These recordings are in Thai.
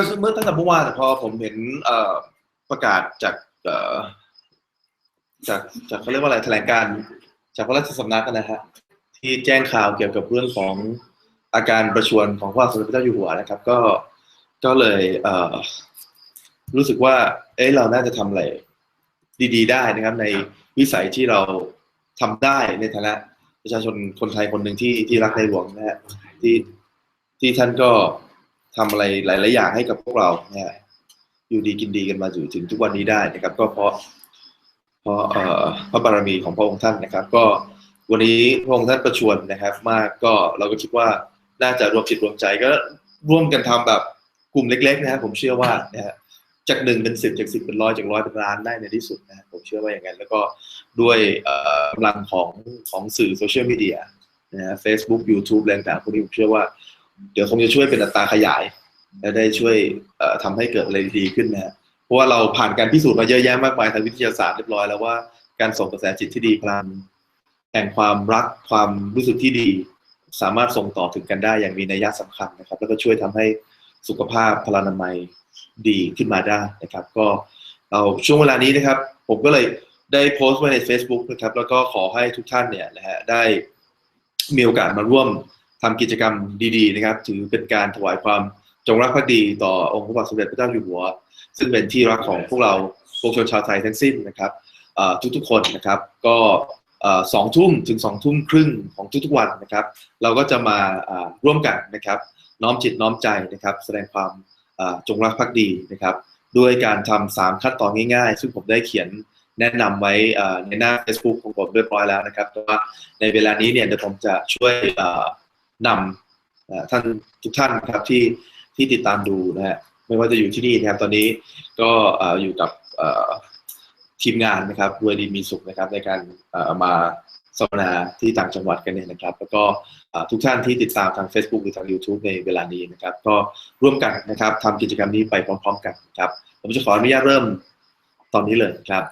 ก็เมื่อตั้งแต่เมื่อวานแต่พอผมเห็นประกาศจากจากจากเขาเรียกว่าอะไรแถลงการ จากพระราชสำนักนะฮะที่แจ้งข่าวเกี่ยวกับเรื่องของอาการประชวรของพระบาทสมเด็จพระเจ้าอยู่หัวนะครับ ก็ก็เลยเรู้สึกว่า เอ้เราน่าจะทำอะไรดีๆ ได้นะครับ ในวิสัยที่เราทำได้ในฐานะประชาชนคนไทยคนหนึ่งที่ที่รักในหลวงนะฮะที่ที่ท่านก็ ทำอะไรหลาย ๆ อย่างให้กับพวกเราเนี่ยอยู่ดีกินดีกันมาอยู่ถึงทุกวันนี้ได้นะครับ ก็เพราะเพราะพระบารมีของพระองค์ท่านนะครับ ก็วันนี้พระองค์ท่านประชวรนะครับ มากก็เราก็คิดว่าน่าจะรวมจิตรวมใจก็ร่วมกันทำแบบกลุ่มเล็ก ๆ นะครับผมเชื่อว่านะฮะจากหนึ่งเป็นสิบจากสิบเป็นร้อยจากร้อยเป็นล้านได้ในที่สุดนะผมเชื่อว่าอย่างนั้น แล้วก็ด้วยกำลังของของสื่อโซเชียลมีเดียนะฮะเฟซบุ๊กยูทูบแรงต่างพวกนี้ผมเชื่อว่า เดี๋ยวคงจะช่วยเป็นอัตราขยาย และได้ช่วยทำให้เกิดอะไรดีขึ้นนะเพราะว่าเราผ่านการพิสูจน์มาเยอะแยะมากมายทางวิทยาศาสตร์เรียบร้อยแล้วว่าการส่งกระแสจิตที่ดีพลังแห่งความรักความรู้สึกที่ดี สามารถส่งต่อถึงกันได้อย่างมีนัยสำคัญนะครับ แล้วก็ช่วยทำให้สุขภาพพลานามัยดีขึ้นมาได้นะครับ ก็เอาช่วงเวลานี้นะครับ ผมก็เลยได้โพสต์ไว้ใน Facebook นะครับ แล้วก็ขอให้ทุกท่านเนี่ยนะฮะได้มีโอกาสมาร่วม ทำกิจกรรมดีๆนะครับ ถือเป็นการถวายความจงรักภักดีต่อองค์พระบาทสมเด็จพระเจ้าอยู่หัว ซึ่งเป็นที่รักของพวกเราปวงชนชาวไทยทั้งสิ้นนะครับทุกๆคนนะครับ ก็สองทุ่มถึงสองทุ่มครึ่งของทุกๆวันนะครับ เราก็จะมาร่วมกันนะครับ น้อมจิตน้อมใจนะครับ แสดงความจงรักภักดีนะครับ ด้วยการทำสามขั้นตอนง่ายๆ ซึ่งผมได้เขียนแนะนำไว้ในหน้า Facebook ของผมเรียบร้อยแล้วนะครับแต่ว่าในเวลานี้เนี่ยเดี๋ยวผมจะช่วย นำท่านทุกท่านครับที่ที่ติดตามดูนะฮะไม่ว่าจะอยู่ที่นี่นะครับ ตอนนี้ก็อยู่กับทีมงานนะครับเวดีมีสุขนะครับในการมาสัมมนาที่ต่างจังหวัดกันเนี่ยนะครับ แล้วก็ทุกท่านที่ติดตามทาง Facebook หรือทาง YouTube ในเวลานี้นะครับ ก็ร่วมกันนะครับทำกิจกรรมนี้ไปพร้อม ๆ กันครับผมจะขออนุญาตเริ่มตอนนี้เลยครับ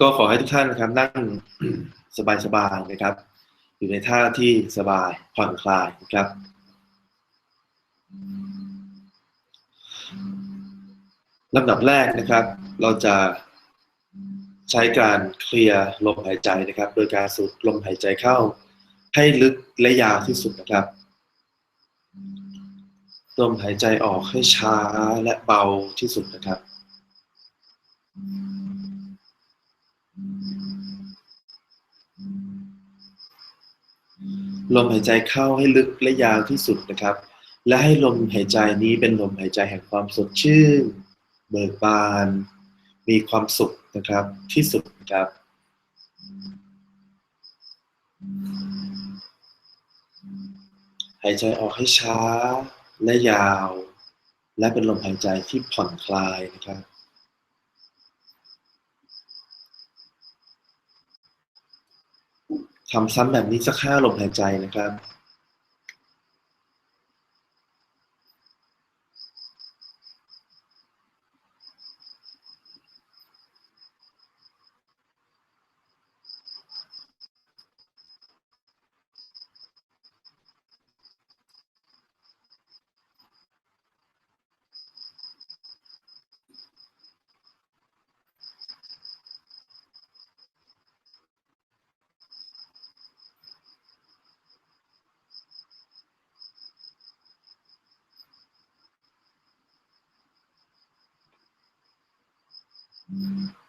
ก็ขอให้ทุกท่านนะครับนั่งสบายๆนะครับ อยู่ในท่าที่สบายผ่อนคลายนะครับ ลำดับแรกนะครับ เราจะใช้การเคลียร์ลมหายใจนะครับ โดยการสูดลมหายใจเข้า ให้ลึกและยาวที่สุดนะครับ ลมหายใจออกให้ช้าและเบาที่สุดนะครับ ลมหายใจเข้าให้ลึกและยาวที่สุดนะครับ และให้ลมหายใจนี้เป็นลมหายใจแห่งความสดชื่น เบิกบาน มีความสุขนะครับที่สุดครับหายใจออกให้ช้าและยาว และเป็นลมหายใจที่ผ่อนคลายนะครับ ทำซ้ำแบบนี้สักห้าลมหายใจนะครับ Mm-hmm.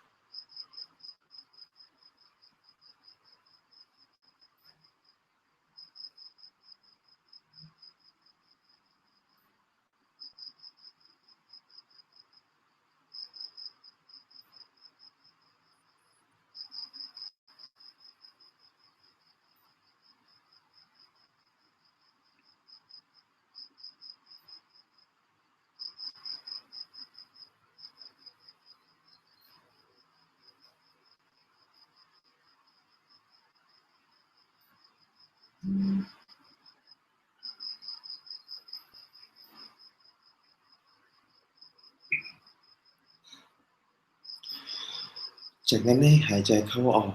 จากนั้นให้หายใจเข้าออก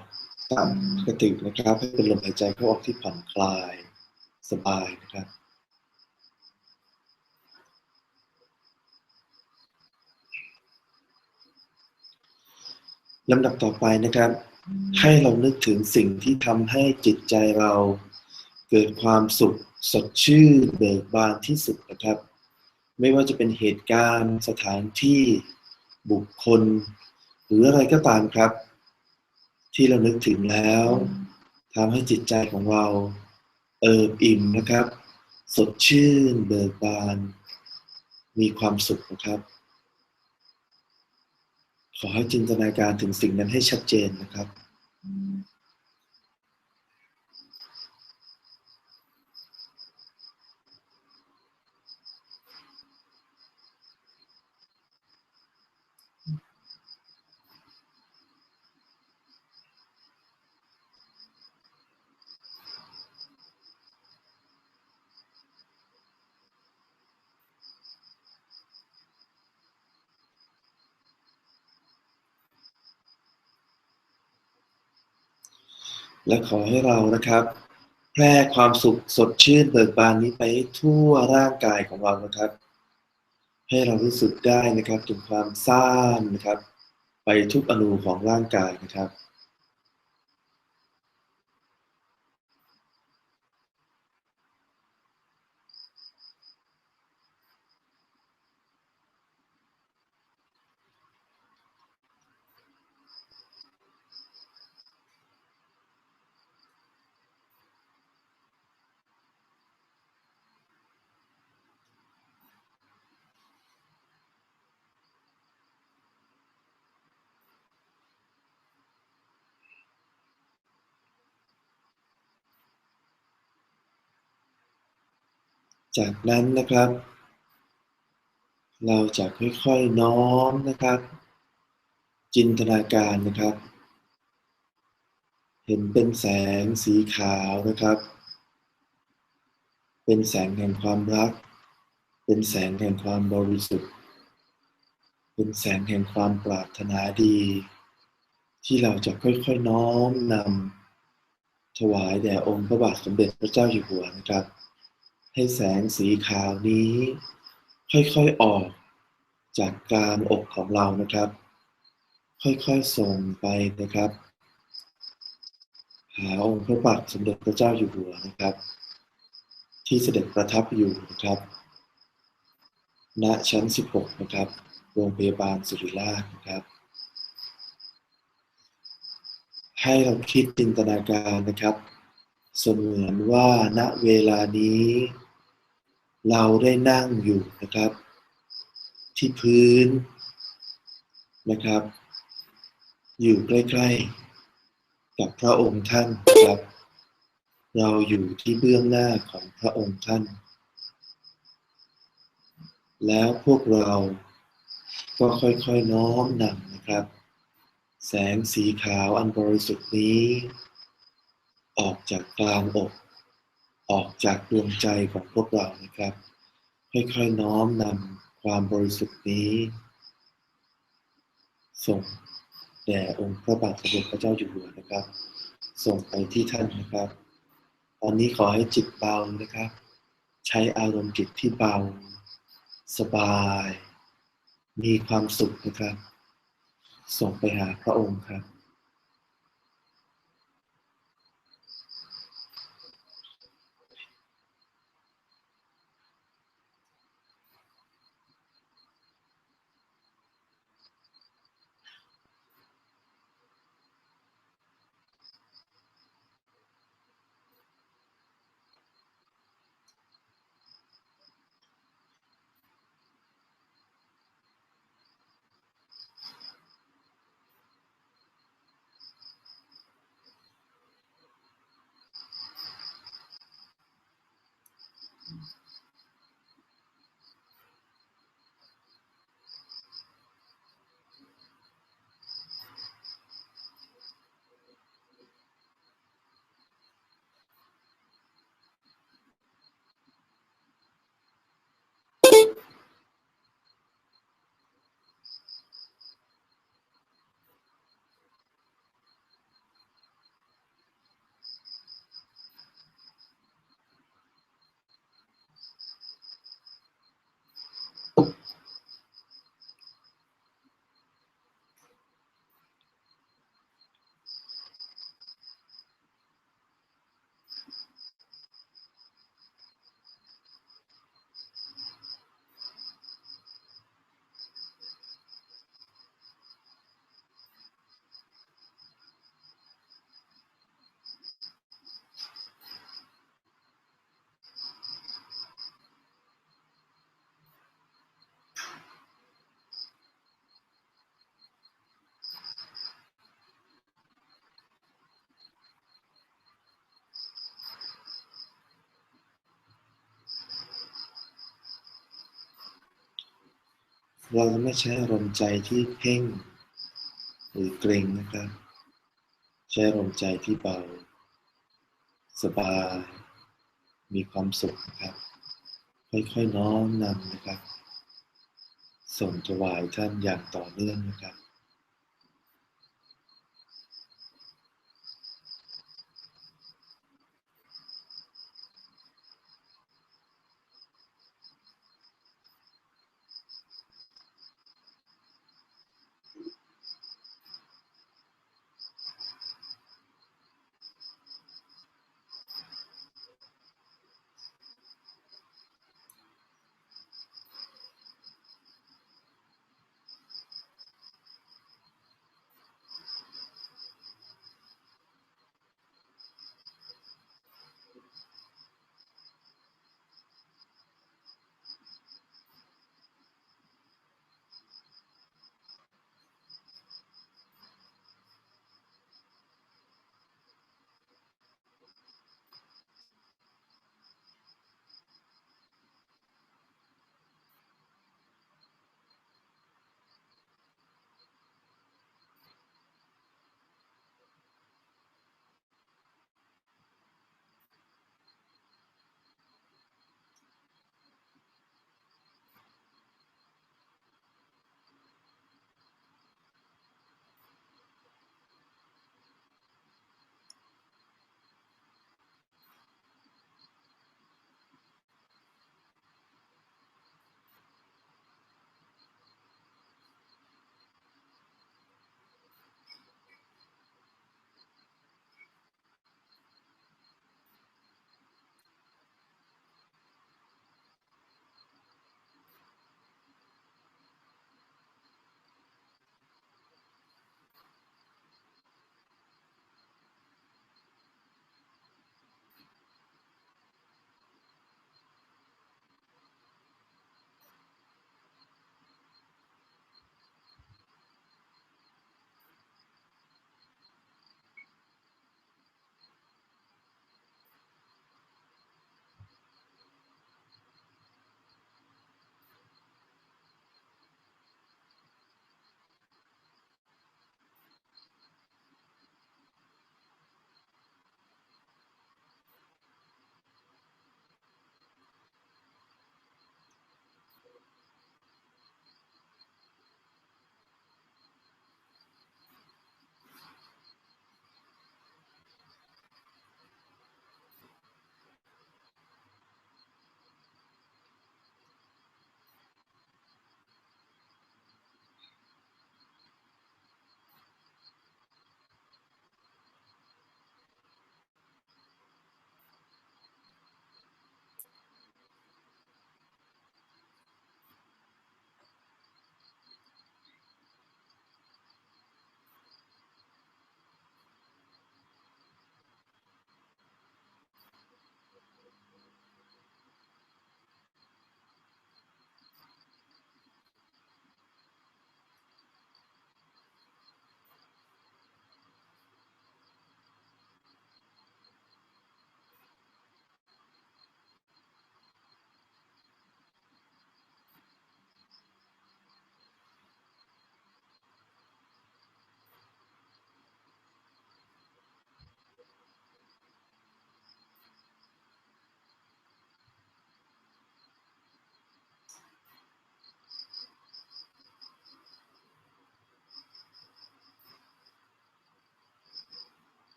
ตามปกตินะครับ ให้เป็นลมหายใจเข้าออกที่ผ่อนคลายสบายนะครับ ลำดับต่อไปนะครับ ให้เรานึกถึงสิ่งที่ทำให้จิตใจเรา เกิดความสุขสดชื่นเบิกบานที่สุดนะครับ ไม่ว่าจะเป็นเหตุการณ์สถานที่บุคคล หรืออะไรก็ตามครับ ที่เรานึกถึงแล้วทำให้จิตใจของเรา เอิบอิ่มนะครับ สดชื่นเบิกบาน มีความสุขนะครับ ขอให้จินตนาการถึงสิ่งนั้นให้ชัดเจนนะครับ และขอให้เรานะครับ แพร่ความสุขสดชื่นเบิกบานนี้ไปทั่วร่างกายของเรานะครับ ให้เรารู้สึกได้นะครับถึงความซ่านนะครับ ไปทุกอนูของร่างกายนะครับ จากนั้นนะครับ เราจะค่อยๆน้อมนะครับ จินตนาการนะครับ เห็นเป็นแสงสีขาวนะครับ เป็นแสงแห่งความรัก เป็นแสงแห่งความบริสุทธิ์ เป็นแสงแห่งความปรารถนาดี ที่เราจะค่อยๆน้อมนำถวายแด่องค์พระบาทสมเด็จพระเจ้าอยู่หัวนะครับ ให้แสงสีขาวนี้ ค่อยๆออกจากกลางอกของเรานะครับ ค่อยๆส่งไปนะครับ หาองค์พระบาทสมเด็จพระเจ้าอยู่หัวนะครับ ที่เสด็จประทับอยู่นะครับ ณชั้น 16 นะครับ โรงพยาบาลสุริราชนะครับ ให้เราคิดจินตนาการนะครับ เสมือนว่าณเวลานี้ เราได้นั่งอยู่นะครับ ที่พื้นนะครับ อยู่ใกล้ๆ กับพระองค์ท่านนะครับ เราอยู่ที่เบื้องหน้าของพระองค์ท่าน แล้วพวกเราก็ค่อยๆน้อมนำนะครับ แสงสีขาวอันบริสุทธิ์นี้ ออกจากกลางอก ออกจากดวงใจของพวกเรานะครับ ค่อยๆน้อมนำความบริสุทธิ์นี้ ส่งแด่องค์พระบาทสมเด็จพระเจ้าอยู่หัวนะครับ ส่งไปที่ท่านนะครับ ตอนนี้ขอให้จิตเบานะครับ ใช้อารมณ์จิตที่เบา สบาย มีความสุขนะครับ ส่งไปหาพระองค์ครับ เราจะไม่ใช้อารมณ์ใจที่เพ่ง หรือเกรงนะครับ ใช้อารมณ์ใจที่เบา สบาย มีความสุขนะครับ ค่อยๆน้อมนำนะครับ ส่งถวายท่านอย่างต่อเนื่องนะครับ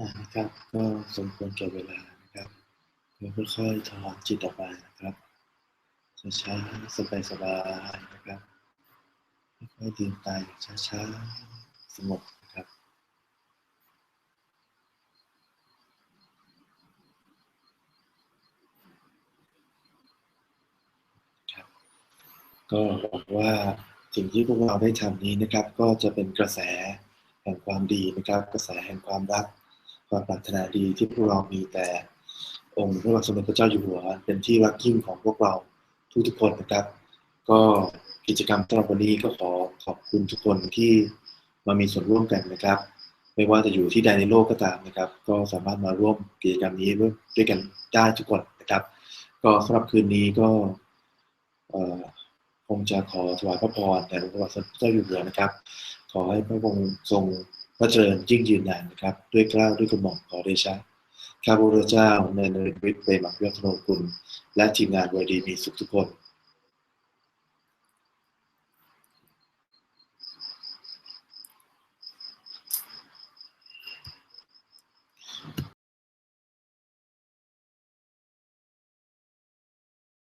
นะครับ ก็สมควรแก่เวลานะครับเดี๋ยวค่อยๆถอนจิตออกมานะครับช้าๆสบายๆนะครับค่อยๆดื่มตายช้าๆสงบนะครับครับ ก็หวังว่าสิ่งที่พวกเราได้ทำนี้นะครับ ก็จะเป็นกระแสแห่งความดีนะครับ กระแสแห่งความรัก ความปรารถนาดีที่พวกเรามีแต่องค์พระบาทสมเด็จพระเจ้าอยู่หัว เป็นที่รักยิ่งของพวกเราทุกๆคนนะครับ ก็กิจกรรมสำหรับวันนี้ก็ขอขอบคุณทุกคนที่มามีส่วนร่วมกันนะครับ ไม่ว่าจะอยู่ที่ใดในโลกก็ตามนะครับ ก็สามารถมาร่วมกิจกรรมนี้ด้วยกันได้ทุกคนนะครับ ก็สำหรับคืนนี้ก็คงจะขอถวายพระพรแด่หลวงพระบาทสมเด็จพระเจ้าอยู่หัวนะครับ ขอให้พระองค์ทรง พระเจริญยิ่งยืนนานนะครับ ด้วยกล้าวด้วยกระหม่อมขอเดชะข้าพระพุทธเจ้าในนริวิทย์เปรมักยศโนกุล และทีมงานวัยดีมีสุขทุกคน